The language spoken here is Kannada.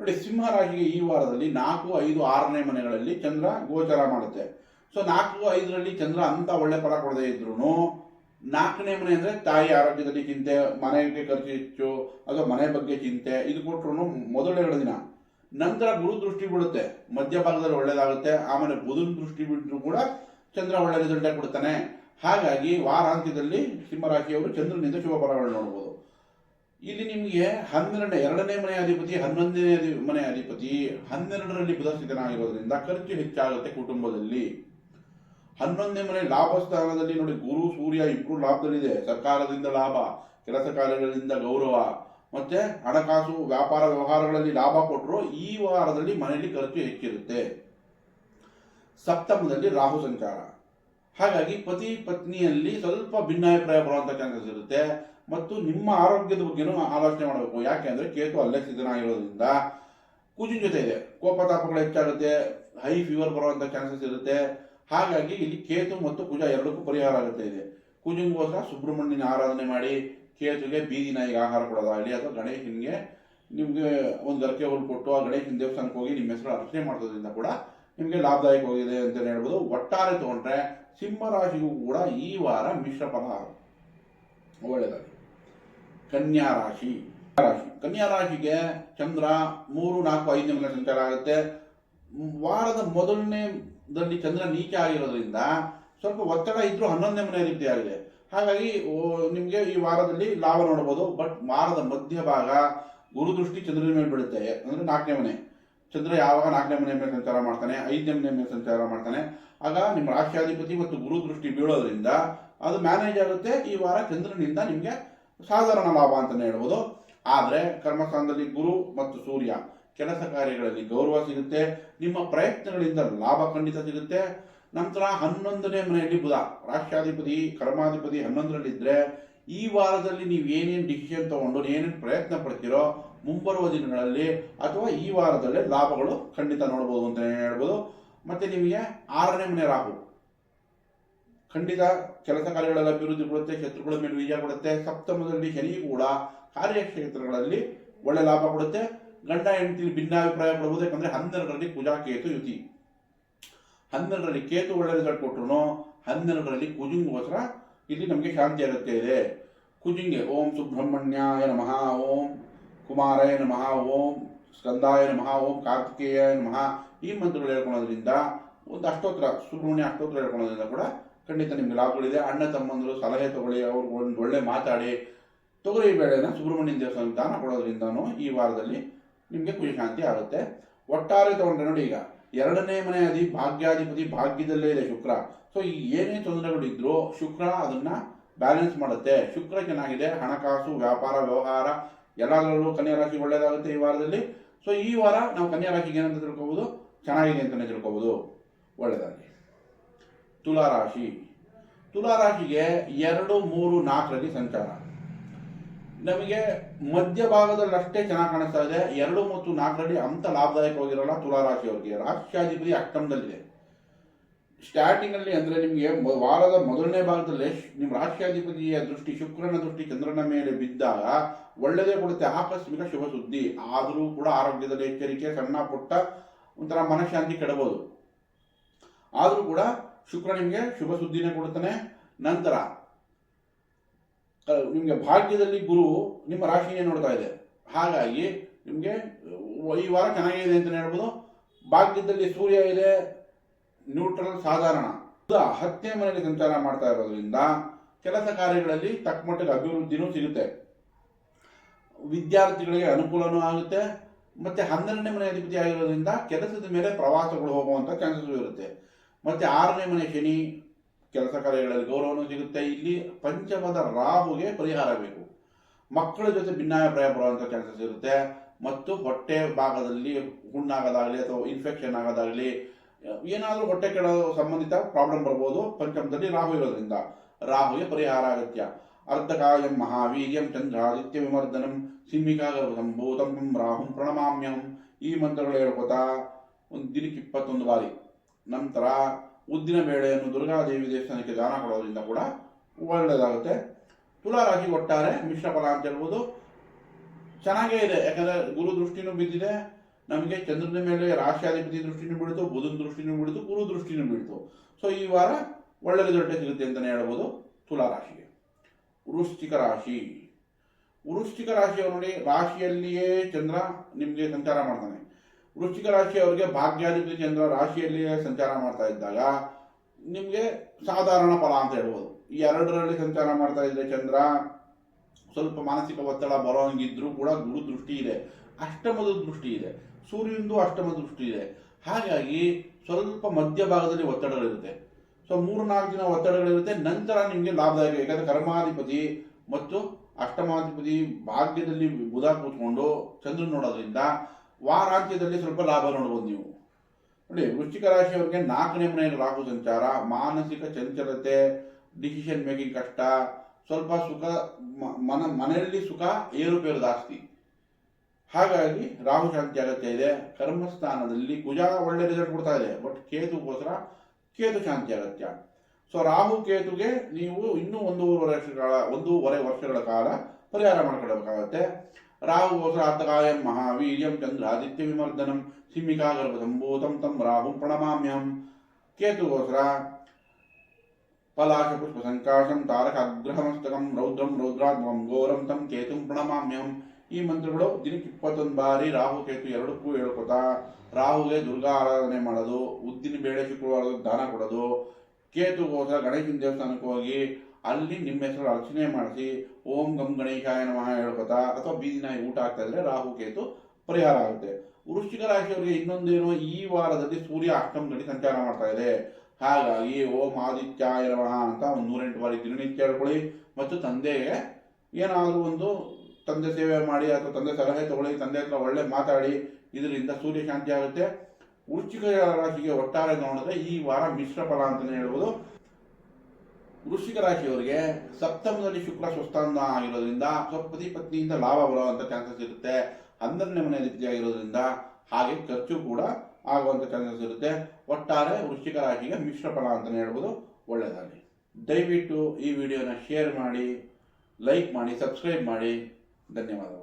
ನೋಡಿ, ಸಿಂಹರಾಶಿಗೆ ಈ ವಾರದಲ್ಲಿ ನಾಲ್ಕು, ಐದು, ಆರನೇ ಮನೆಗಳಲ್ಲಿ ಚಂದ್ರ ಗೋಚರ ಮಾಡುತ್ತೆ. ಸೊ ನಾಲ್ಕು, ಐದರಲ್ಲಿ ಚಂದ್ರ ಅಂತ ಒಳ್ಳೆ ಫಲ ಕೊಡದೇ ಇದ್ರು ನಾಲ್ಕನೇ ಮನೆ ಅಂದ್ರೆ ತಾಯಿ ಆರೋಗ್ಯದಲ್ಲಿ ಚಿಂತೆ, ಮನೆಗೆ ಖರ್ಚು ಹೆಚ್ಚು, ಅಥವಾ ಮನೆ ಬಗ್ಗೆ ಚಿಂತೆ, ಇದು ಕೊಟ್ಟರು ಮೊದಲೆರಡು ದಿನ. ನಂತರ ಗುರು ದೃಷ್ಟಿ ಬಿಡುತ್ತೆ. ಮಧ್ಯಭಾಗದಲ್ಲಿ ಒಳ್ಳೇದಾಗುತ್ತೆ. ಆಮೇಲೆ ಬುಧನ ದೃಷ್ಟಿ ಬಿಟ್ಟರು ಕೂಡ ಚಂದ್ರ ಒಳ್ಳೆ ರಿಸಲ್ಟೇ ಕೊಡ್ತಾನೆ. ಹಾಗಾಗಿ ವಾರಾಂತ್ಯದಲ್ಲಿ ಸಿಂಹರಾಶಿಯವರು ಚಂದ್ರನಿಂದ ಶುಭ ಫಲಗಳು ನೋಡ್ಬೋದು. ಇಲ್ಲಿ ನಿಮಗೆ ಹನ್ನೆರಡನೇ, ಎರಡನೇ ಮನೆ ಅಧಿಪತಿ, ಹನ್ನೊಂದನೇ ಅಧಿ, ಮನೆ ಅಧಿಪತಿ, ಹನ್ನೆರಡರಲ್ಲಿ ಬುಧ ಸ್ಥಿತನಾಗಿರೋದ್ರಿಂದ ಖರ್ಚು ಹೆಚ್ಚಾಗುತ್ತೆ ಕುಟುಂಬದಲ್ಲಿ. ಹನ್ನೊಂದನೇ ಮನೆ ಲಾಭ ಸ್ಥಾನದಲ್ಲಿ ನೋಡಿ, ಗುರು, ಸೂರ್ಯ ಇಬ್ರು ಲಾಭದಲ್ಲಿದೆ. ಸರ್ಕಾರದಿಂದ ಲಾಭ, ಕೆಲಸ ಕಾರ್ಯಗಳಿಂದ ಗೌರವ. ಮತ್ತೆ ಹಣಕಾಸು, ವ್ಯಾಪಾರ ವ್ಯವಹಾರಗಳಲ್ಲಿ ಲಾಭ ಕೊಟ್ಟರು ಈ ವಾರದಲ್ಲಿ ಮನೆಯಲ್ಲಿ ಖರ್ಚು ಹೆಚ್ಚಿರುತ್ತೆ. ಸಪ್ತಮದಲ್ಲಿ ರಾಹು ಸಂಚಾರ. ಹಾಗಾಗಿ ಪತಿ ಪತ್ನಿಯಲ್ಲಿ ಸ್ವಲ್ಪ ಭಿನ್ನಾಭಿಪ್ರಾಯ ಬರುವಂತ ಚಾನ್ಸಸ್ ಇರುತ್ತೆ. ಮತ್ತು ನಿಮ್ಮ ಆರೋಗ್ಯದ ಬಗ್ಗೆನೂ ಆಲೋಚನೆ ಮಾಡಬೇಕು. ಯಾಕೆ ಅಂದರೆ ಕೇತು ಅಲ್ಲೇ ಸ್ಥಿತನಾಗಿರೋದ್ರಿಂದ ಕೂಜಿನ ಜೊತೆ ಇದೆ. ಕೋಪ ತಾಪಗಳು ಹೆಚ್ಚಾಗುತ್ತೆ ಹೈ ಫೀವರ್ ಬರುವಂತ ಚಾನ್ಸಸ್ ಇರುತ್ತೆ. ಹಾಗಾಗಿ ಇಲ್ಲಿ ಕೇತು ಮತ್ತು ಕುಜ ಎರಡಕ್ಕೂ ಪರಿಹಾರ ಆಗುತ್ತೆ ಇದೆ. ಕುಜಿಂಗೋಸ್ಕರ ಸುಬ್ರಹ್ಮಣ್ಯನ ಆರಾಧನೆ ಮಾಡಿ, ಕೇತುಗೆ ಬೀದಿ ನಾಯಿಗೆ ಆಹಾರ ಕೊಡೋದಾಗಲಿ ಅಥವಾ ಗಣೇಶನಿಗೆ ನಿಮಗೆ ಒಂದು ಗರ್ಕೆ ಹುಲ್ ಕೊಟ್ಟು ಆ ಗಣೇಶನ ದೇವಸ್ಥಾನಕ್ಕೆ ಹೋಗಿ ನಿಮ್ಮ ಹೆಸರು ಅರ್ಚನೆ ಮಾಡೋದ್ರಿಂದ ಕೂಡ ನಿಮಗೆ ಲಾಭದಾಯಕವಾಗಿದೆ ಅಂತ ಹೇಳ್ಬೋದು. ಒಟ್ಟಾರೆ ತಗೊಂಡ್ರೆ ಸಿಂಹರಾಶಿಗೂ ಕೂಡ ಈ ವಾರ ಮಿಶ್ರ ಫಲ ಒಳ್ಳೆಯದಾಗಿ ಕನ್ಯಾ ರಾಶಿ. ರಾಶಿ ಕನ್ಯಾ ರಾಶಿಗೆ ಚಂದ್ರ ಮೂರು, ನಾಲ್ಕು ಐದನೇ ಮನೆ ಸಂಚಾರ ಆಗುತ್ತೆ. ವಾರದ ಮೊದಲನೇದಲ್ಲಿ ಚಂದ್ರ ನೀಚ ಆಗಿರೋದ್ರಿಂದ ಸ್ವಲ್ಪ ಒತ್ತಡ ಇದ್ರೂ ಹನ್ನೊಂದನೇ ಮನೆ ಆಗಿದೆ ಹಾಗಾಗಿ ನಿಮಗೆ ಈ ವಾರದಲ್ಲಿ ಲಾಭ ನೋಡಬಹುದು ಬಟ್ ವಾರದ ಮಧ್ಯಭಾಗ ಗುರುದೃಷ್ಟಿ ಚಂದ್ರನ ಮೇಲೆ ಬೀಳುತ್ತೆ. ಅಂದ್ರೆ ನಾಲ್ಕನೇ ಮನೆ. ಚಂದ್ರ ಯಾವಾಗ ನಾಲ್ಕನೇ ಮನೆ ಮೇಲೆ ಸಂಚಾರ ಮಾಡ್ತಾನೆ? ಐದನೇ ಮನೆ ಮೇಲೆ ಸಂಚಾರ ಮಾಡ್ತಾನೆ. ಆಗ ನಿಮ್ಮ ರಾಷ್ಟ್ರಾಧಿಪತಿ ಮತ್ತು ಗುರು ದೃಷ್ಟಿ ಬೀಳೋದ್ರಿಂದ ಅದು ಮ್ಯಾನೇಜ್ ಆಗುತ್ತೆ. ಈ ವಾರ ಚಂದ್ರನಿಂದ ನಿಮಗೆ ಸಾಧಾರಣ ಲಾಭ ಅಂತಲೇ ಹೇಳ್ಬೋದು. ಆದರೆ ಕರ್ಮಸ್ಥಾನದಲ್ಲಿ ಗುರು ಮತ್ತು ಸೂರ್ಯ ಕೆಲಸ ಕಾರ್ಯಗಳಲ್ಲಿ ಗೌರವ ಸಿಗುತ್ತೆ. ನಿಮ್ಮ ಪ್ರಯತ್ನಗಳಿಂದ ಲಾಭ ಖಂಡಿತ ಸಿಗುತ್ತೆ. ನಂತರ ಹನ್ನೊಂದನೇ ಮನೆಯಲ್ಲಿ ಬುಧ. ರಾಷ್ಟ್ರಾಧಿಪತಿ, ಕರ್ಮಾಧಿಪತಿ ಹನ್ನೊಂದರಲ್ಲಿದ್ದರೆ ಈ ವಾರದಲ್ಲಿ ನೀವು ಏನೇನು ಡಿಸಿಷನ್ ತಗೊಂಡು ಏನೇನು ಪ್ರಯತ್ನ ಪಡ್ತೀರೋ ಮುಂಬರುವ ದಿನಗಳಲ್ಲಿ ಅಥವಾ ಈ ವಾರದಲ್ಲೇ ಲಾಭಗಳು ಖಂಡಿತ ನೋಡ್ಬೋದು ಅಂತ ಹೇಳ್ಬೋದು. ಮತ್ತೆ ನಿಮಗೆ ಆರನೇ ಮನೆ ರಾಹು. ಖಂಡಿತ ಕೆಲಸ ಕಾರ್ಯಗಳಲ್ಲಿ ಅಭಿವೃದ್ಧಿ ಕೊಡುತ್ತೆ ಶತ್ರುಗಳ ಮೇಲೆ ವಿಜಯ ಕೊಡುತ್ತೆ ಸಪ್ತಮದಲ್ಲಿ ಶನಿ ಕೂಡ ಕಾರ್ಯಕ್ಷೇತ್ರಗಳಲ್ಲಿ ಒಳ್ಳೆ ಲಾಭ ಕೊಡುತ್ತೆ. ಗಂಡ, ಹೆಂಡತಿ ಭಿನ್ನಾಭಿಪ್ರಾಯ ಪಡಬಹುದು ಯಾಕಂದ್ರೆ ಹನ್ನೆರಡರಲ್ಲಿ ಕುಜಾ, ಕೇತು, ಯುತಿ. ಹನ್ನೆರಡರಲ್ಲಿ ಕೇತು ಒಳ್ಳೆ ರಿಸಲ್ಟ್ ಕೊಟ್ಟರು ಹನ್ನೆರಡರಲ್ಲಿ ಕುಜುಂಗೋಸ್ಕರ ಇಲ್ಲಿ ನಮಗೆ ಶಾಂತಿ ಅಗತ್ಯ ಇದೆ ಕುಜುಂಗೆ ಓಂ ಸುಬ್ರಹ್ಮಣ್ಯಾಯ ನಮಃ, ಓಂ ಕುಮಾರಾಯ ನಮಃ, ಓಂ ಸ್ಕಂದಾಯ ನಮಃ, ಓಂ ಕಾರ್ತಿಕೇಯ ನಮಃ ಈ ಮಂತ್ರಗಳು ಹೇಳ್ಕೊಳ್ಳೋದ್ರಿಂದ ಒಂದು ಅಷ್ಟೋತ್ತರ, ಸುಬ್ರಹ್ಮಣ್ಯ ಅಷ್ಟೋತ್ತರ ಹೇಳ್ಕೊಳೋದ್ರಿಂದ ಕೂಡ ಖಂಡಿತ ನಿಮ್ಗೆ ಲಾಭಗಳಿದೆ ಅಣ್ಣ ತಮ್ಮಂದರು ಸಲಹೆ ತಗೊಳ್ಳಿ ಅವ್ರಿಗೆ ಒಂದು ಒಳ್ಳೆ ಮಾತಾಡಿ. ತೊಗರಿ ಬೇಳೆನ ಸುಬ್ರಹ್ಮಣ್ಯ ದೇವಸ್ಥಾನ ದಾನ ಕೊಡೋದ್ರಿಂದನೂ ಈ ವಾರದಲ್ಲಿ ನಿಮಗೆ ಖುಷಿ ಶಾಂತಿ ಆಗುತ್ತೆ. ಒಟ್ಟಾರೆ ತಗೊಂಡ್ರೆ ನೋಡಿ ಈಗ ಎರಡನೇ ಮನೆ ಅಧಿ ಭಾಗ್ಯಾಧಿಪತಿ ಭಾಗ್ಯದಲ್ಲೇ ಇದೆ ಶುಕ್ರ. ಸೊ ಈ ಏನೇ ತೊಂದರೆಗಳಿದ್ರೂ ಶುಕ್ರ ಅದನ್ನ ಬ್ಯಾಲೆನ್ಸ್ ಮಾಡುತ್ತೆ. ಶುಕ್ರ ಚೆನ್ನಾಗಿದೆ. ಹಣಕಾಸು, ವ್ಯಾಪಾರ, ವ್ಯವಹಾರ ಎಲ್ಲದರಲ್ಲೂ ಕನ್ಯಾ ರಾಶಿ ಒಳ್ಳೇದಾಗುತ್ತೆ ಈ ವಾರದಲ್ಲಿ. ಸೊ ಈ ವಾರ ನಾವು ಕನ್ಯಾ ರಾಶಿಗೆ ಏನಂತ ತಿಳ್ಕೊಬೋದು? ಚೆನ್ನಾಗಿದೆ ಅಂತಲೇ ತಿಳ್ಕೊಬೋದು. ಒಳ್ಳೆಯದಾಗಿ ತುಲಾ ರಾಶಿ ತುಲಾ ರಾಶಿಗೆ ಎರಡು, ಮೂರು, ನಾಲ್ಕರಲ್ಲಿ ಸಂಚಾರ. ನಮಗೆ ಮಧ್ಯಭಾಗದಲ್ಲಿ ಅಷ್ಟೇ ಚೆನ್ನಾಗಿ ಕಾಣಿಸ್ತಾ ಇದೆ. ಎರಡು ಮತ್ತು ನಾಲ್ಕರಲ್ಲಿ ಅಂತ ಲಾಭದಾಯಕವಾಗಿರಲ್ಲ ತುಲಾ ರಾಶಿಯವರಿಗೆ ರಾಷ್ಟ್ರಾಧಿಪತಿ ಅಷ್ಟಮದಲ್ಲಿದೆ. ಸ್ಟಾರ್ಟಿಂಗ್ ಅಲ್ಲಿ ಅಂದ್ರೆ ನಿಮಗೆ ವಾರದ ಮೊದಲನೇ ಭಾಗದಲ್ಲಿ ನಿಮ್ಮ ರಾಷ್ಟ್ರಾಧಿಪತಿಯ ದೃಷ್ಟಿ, ಶುಕ್ರನ ದೃಷ್ಟಿ ಚಂದ್ರನ ಮೇಲೆ ಬಿದ್ದಾಗ ಒಳ್ಳೆಯದೇ ಕೊಡುತ್ತೆ. ಆಕಸ್ಮಿಕ ಶುಭ ಸುದ್ದಿ. ಆದರೂ ಕೂಡ ಆರೋಗ್ಯದಲ್ಲಿ ಎಚ್ಚರಿಕೆ, ಸಣ್ಣ ಪುಟ್ಟ ಒಂಥರ ಮನಃಶಾಂತಿ ಕೆಡಬಹುದು ಆದರೂ ಕೂಡ ಶುಕ್ರ ನಿಮಗೆ ಶುಭ ಸುದ್ದಿನೇ ಕೊಡುತ್ತಾನೆ. ನಂತರ ನಿಮಗೆ ಭಾಗ್ಯದಲ್ಲಿ ಗುರು ನಿಮ್ಮ ರಾಶಿನೇ ನೋಡ್ತಾ ಇದೆ. ಹಾಗಾಗಿ ನಿಮಗೆ ಈ ವಾರ ಚೆನ್ನಾಗಿದೆ ಅಂತಲೇ ಹೇಳ್ಬೋದು. ಭಾಗ್ಯದಲ್ಲಿ ಸೂರ್ಯ ಇದೆ ನ್ಯೂಟ್ರಲ್ ಸಾಧಾರಣ. ಹತ್ತನೇ ಮನೆಯಲ್ಲಿ ಸಂಚಾರ ಮಾಡ್ತಾ ಇರೋದ್ರಿಂದ ಕೆಲಸ ಕಾರ್ಯಗಳಲ್ಲಿ ತಕ್ಕಮಟ್ಟಿಗೆ ಅಭಿವೃದ್ಧಿನೂ ಸಿಗುತ್ತೆ. ವಿದ್ಯಾರ್ಥಿಗಳಿಗೆ ಅನುಕೂಲನೂ ಆಗುತ್ತೆ. ಮತ್ತೆ ಹನ್ನೆರಡನೇ ಮನೆ ಅಧಿಪತಿ ಆಗಿರೋದ್ರಿಂದ ಕೆಲಸದ ಮೇಲೆ ಪ್ರವಾಸಗಳು ಹೋಗುವಂತ ಚಾನ್ಸಸ್ ಇರುತ್ತೆ. ಮತ್ತೆ ಆರನೇ ಮನೆ ಶನಿ ಕೆಲಸ ಕಾರ್ಯಗಳಲ್ಲಿ ಗೌರವನೂ ಸಿಗುತ್ತೆ. ಇಲ್ಲಿ ಪಂಚಮದ ರಾಹುಗೆ ಪರಿಹಾರ ಬೇಕು. ಮಕ್ಕಳ ಜೊತೆ ಭಿನ್ನಾಭಿಪ್ರಾಯ ಬರುವಂತ ಕೆಲಸ ಸಿಗುತ್ತೆ. ಮತ್ತು ಹೊಟ್ಟೆ ಭಾಗದಲ್ಲಿ ಹುಣ್ಣಾಗೋದಾಗಲಿ ಅಥವಾ ಇನ್ಫೆಕ್ಷನ್ ಆಗೋದಾಗಲಿ, ಏನಾದರೂ ಹೊಟ್ಟೆ ಕೆಡೋ ಸಂಬಂಧಿತ ಪ್ರಾಬ್ಲಮ್ ಬರ್ಬೋದು. ಪಂಚಮದಲ್ಲಿ ರಾಹು ಇರೋದ್ರಿಂದ ರಾಹುಗೆ ಪರಿಹಾರ ಅಗತ್ಯ. ಅರ್ಧಕಾಯಂ ಮಹಾವೀರ್ಯಂ ಚಂದ್ರಾದಿತ್ಯ ವಿಮರ್ದನಂ ಸಿಂಹಿಕಾ ಗರ್ಭಸಂಭೂತಂ ರಾಹುಂ ಪ್ರಣಮಾಮ್ಯಂ ಈ ಮಂತ್ರಗಳು ಹೇಳ್ಕೊತಾ ಒಂದು ದಿನಕ್ಕೆ ಇಪ್ಪತ್ತೊಂದು ಬಾರಿ. ನಂತರ ಉದ್ದಿನ ಬೇಳೆಯನ್ನು ದುರ್ಗಾದೇವಿ ದೇವಸ್ಥಾನಕ್ಕೆ ದಾನ ಕೊಡೋದ್ರಿಂದ ಕೂಡ ಒಳ್ಳೆಯದಾಗುತ್ತೆ ತುಲಾ ರಾಶಿ ಒಟ್ಟಾರೆ ಮಿಶ್ರ ಫಲ ಅಂತ ಹೇಳ್ಬೋದು. ಚೆನ್ನಾಗೇ ಇದೆ. ಯಾಕಂದರೆ ಗುರು ದೃಷ್ಟಿನೂ ಬಿದ್ದಿದೆ. ನಮಗೆ ಚಂದ್ರನ ಮೇಲೆ ರಾಶಿಯಾಧಿಪತಿ ದೃಷ್ಟಿನೂ ಬೀಳ್ತು, ಬುಧನ ದೃಷ್ಟಿನೂ ಬೀಳ್ತು, ಗುರು ದೃಷ್ಟಿನೂ ಬೀಳ್ತು. ಸೊ ಈ ವಾರ ಒಳ್ಳೆ ದೊಡ್ಡ ಸಿಗುತ್ತೆ ಅಂತಲೇ ಹೇಳ್ಬೋದು ತುಲಾ ರಾಶಿಗೆ ವೃಶ್ಚಿಕ ರಾಶಿ. ವೃಶ್ಚಿಕ ರಾಶಿಯವರು ನೋಡಿ, ರಾಶಿಯಲ್ಲಿಯೇ ಚಂದ್ರ ನಿಮಗೆ ಸಂಚಾರ ಮಾಡ್ತಾನೆ. ವೃಶ್ಚಿಕ ರಾಶಿಯವರಿಗೆ ಭಾಗ್ಯಾಧಿಪತಿ ಚಂದ್ರ ರಾಶಿಯಲ್ಲಿ ಸಂಚಾರ ಮಾಡ್ತಾ ಇದ್ದಾಗ ನಿಮಗೆ ಸಾಧಾರಣ ಫಲ ಅಂತ ಹೇಳ್ಬೋದು. ಈ ಎರಡರಲ್ಲಿ ಸಂಚಾರ ಮಾಡ್ತಾ ಇದ್ರೆ ಚಂದ್ರ ಸ್ವಲ್ಪ ಮಾನಸಿಕ ಒತ್ತಡ ಬರೋಂಗಿದ್ರೂ ಕೂಡ ಗುರು ದೃಷ್ಟಿ ಇದೆ. ಅಷ್ಟಮದ ದೃಷ್ಟಿ ಇದೆ. ಸೂರ್ಯಂದು ಅಷ್ಟಮ ದೃಷ್ಟಿ ಇದೆ. ಹಾಗಾಗಿ ಸ್ವಲ್ಪ ಮಧ್ಯಭಾಗದಲ್ಲಿ ಒತ್ತಡಗಳಿರುತ್ತೆ. ಸೊ ಮೂರು ನಾಲ್ಕು ದಿನ ಒತ್ತಡಗಳಿರುತ್ತೆ. ನಂತರ ನಿಮಗೆ ಲಾಭದಾಯಕ, ಯಾಕಂದ್ರೆ ಕರ್ಮಾಧಿಪತಿ ಮತ್ತು ಅಷ್ಟಮಾಧಿಪತಿ ಭಾಗ್ಯದಲ್ಲಿ ಬುಧ ಕೂತ್ಕೊಂಡು ಚಂದ್ರ ನೋಡೋದ್ರಿಂದ ವಾರಾಂತ್ಯದಲ್ಲಿ ಸ್ವಲ್ಪ ಲಾಭ ನೋಡ್ಬೋದು ನೀವು. ನೋಡಿ, ವೃಶ್ಚಿಕ ರಾಶಿಯವರಿಗೆ ನಾಲ್ಕನೇ ಮನೆಯಲ್ಲಿ ರಾಹು ಸಂಚಾರ, ಮಾನಸಿಕ ಚಂಚಲತೆ ಡಿಸಿಷನ್ ಮೇಕಿಂಗ್ ಕಷ್ಟ, ಸ್ವಲ್ಪ ಸುಖ ಮನ, ಮನೆಯಲ್ಲಿ ಸುಖ ಏರುಪೇರು ಜಾಸ್ತಿ. ಹಾಗಾಗಿ ರಾಹು ಶಾಂತಿ ಅಗತ್ಯ ಇದೆ. ಕರ್ಮಸ್ಥಾನದಲ್ಲಿ ಕುಜ ಒಳ್ಳೆ ರಿಸಲ್ಟ್ ಕೊಡ್ತಾ ಇದೆ. ಬಟ್ ಕೇತುಗೋಸ್ಕರ ಕೇತು ಶಾಂತಿ ಅಗತ್ಯ. ಸೊ ರಾಹು ಕೇತುಗೆ ನೀವು ಇನ್ನೂ ಒಂದೂವರೆ ವರ್ಷಗಳ ಒಂದೂವರೆ ವರ್ಷಗಳ ಕಾಲ ಪರಿಹಾರ ಮಾಡ್ಕೊಳ್ಬೇಕಾಗತ್ತೆ. ರಾಹುಗೋಸ್ಕರ ಅರ್ಥಕಾಯಂ ಮಹಾವೀರ್ಯಂ ಚಂದ್ರಾದಿತ್ಯ ವಿಮರ್ದನಂ ಸಿಂಹಿಕಾ ಗರ್ಭ ಸಂಭೂತಂ ತಂ ರಾಹುಂ ಪ್ರಣಮಾಮ್ಯಹಂ ಕೇತುಗೋಸ್ಕರ ಪಲಾಶ ಪುಷ್ಪ ಸಂಕಾಶಂ ತಾರಕ ಅಗ್ರಹಮಸ್ತಕಂ ರೌದ್ರಂ ರೌದ್ರಾತ್ಮಕಂ ಘೋರಂ ತಂ ಕೇತುಂ ಪ್ರಣಮಾಮ್ಯಹಂ ಈ ಮಂತ್ರಗಳು ದಿನಕ್ಕೆ ಇಪ್ಪತ್ತೊಂದು ಬಾರಿ ರಾಹು ಕೇತು ಎರಡಕ್ಕೂ ಹೇಳ್ಕೊತಾ ರಾಹುಗೆ ದುರ್ಗಾ ಆರಾಧನೆ ಮಾಡೋದು ಉದ್ದಿನ ಬೇಳೆ ಶುಕ್ರವಾರದ ದಾನ ಕೊಡೋದು ಕೇತುಗೋಸ್ಕರ ಗಣೇಶನ ದೇವಸ್ಥಾನಕ್ಕೆ ಹೋಗಿ ಅಲ್ಲಿ ನಿಮ್ಮ ಹೆಸರು ಅರ್ಚನೆ ಮಾಡಿಸಿ, ಓಂ ಗಂ ಗಣೇಶಾಯ ನಮಃ ಹೇಳ್ಕೊತಾ, ಅಥವಾ ಬೀದಿ ನಾಯಿ ಊಟ ಆಗ್ತಾ ಇದ್ರೆ ರಾಹು ಕೇತು ಪರಿಹಾರ ಆಗುತ್ತೆ. ವೃಶ್ಚಿಕ ರಾಶಿಯವರಿಗೆ ಇನ್ನೊಂದೇನೋ ಈ ವಾರದಲ್ಲಿ ಸೂರ್ಯ ಅಷ್ಟಮದಲ್ಲಿ ಸಂಚಾರ ಮಾಡ್ತಾ ಇದೆ. ಹಾಗಾಗಿ ಓಂ ಆದಿತ್ಯಾಯ ನಮಃ ಅಂತ ಒಂದು ನೂರೆಂಟು ಬಾರಿ ದಿನನಿತ್ಯ ಹೇಳ್ಕೊಳ್ಳಿ. ಮತ್ತು ತಂದೆಗೆ ಏನಾದರೂ ಒಂದು ತಂದೆ ಸೇವೆ ಮಾಡಿ ಅಥವಾ ತಂದೆ ಸಲಹೆ ತಗೊಳ್ಳಿ, ತಂದೆ ಹತ್ರ ಒಳ್ಳೆ ಮಾತಾಡಿ, ಇದರಿಂದ ಸೂರ್ಯ ಶಾಂತಿ ಆಗುತ್ತೆ. ವೃಶ್ಚಿಕ ರಾಶಿಗೆ ಒಟ್ಟಾರೆ ನೋಡಿದ್ರೆ ಈ ವಾರ ಮಿಶ್ರ ಫಲ ಅಂತಲೇ ಹೇಳ್ಬೋದು. ವೃಶ್ಚಿಕ ರಾಶಿಯವರಿಗೆ ಸಪ್ತಮದಲ್ಲಿ ಶುಕ್ರ ಸ್ವಸ್ಥಾನ ಆಗಿರೋದ್ರಿಂದ ಸ್ವಲ್ಪ ಪತಿ ಪತ್ನಿಯಿಂದ ಲಾಭ ಬರುವಂತ ಚಾನ್ಸಸ್ ಇರುತ್ತೆ. ಹನ್ನೆರಡನೇ ಮನೆ ಆಗಿರೋದ್ರಿಂದ ಹಾಗೆ ಖರ್ಚು ಕೂಡ ಆಗುವಂತ ಚಾನ್ಸಸ್ ಇರುತ್ತೆ. ಒಟ್ಟಾರೆ ವೃಶ್ಚಿಕ ರಾಶಿಗೆ ಮಿಶ್ರ ಫಲ ಅಂತಲೇ ಹೇಳ್ಬೋದು ಒಳ್ಳೆಯದಾಗಲಿ ದಯವಿಟ್ಟು ಈ ವಿಡಿಯೋನ ಶೇರ್ ಮಾಡಿ ಲೈಕ್ ಮಾಡಿ ಸಬ್ಸ್ಕ್ರೈಬ್ ಮಾಡಿ. ಧನ್ಯವಾದಗಳು.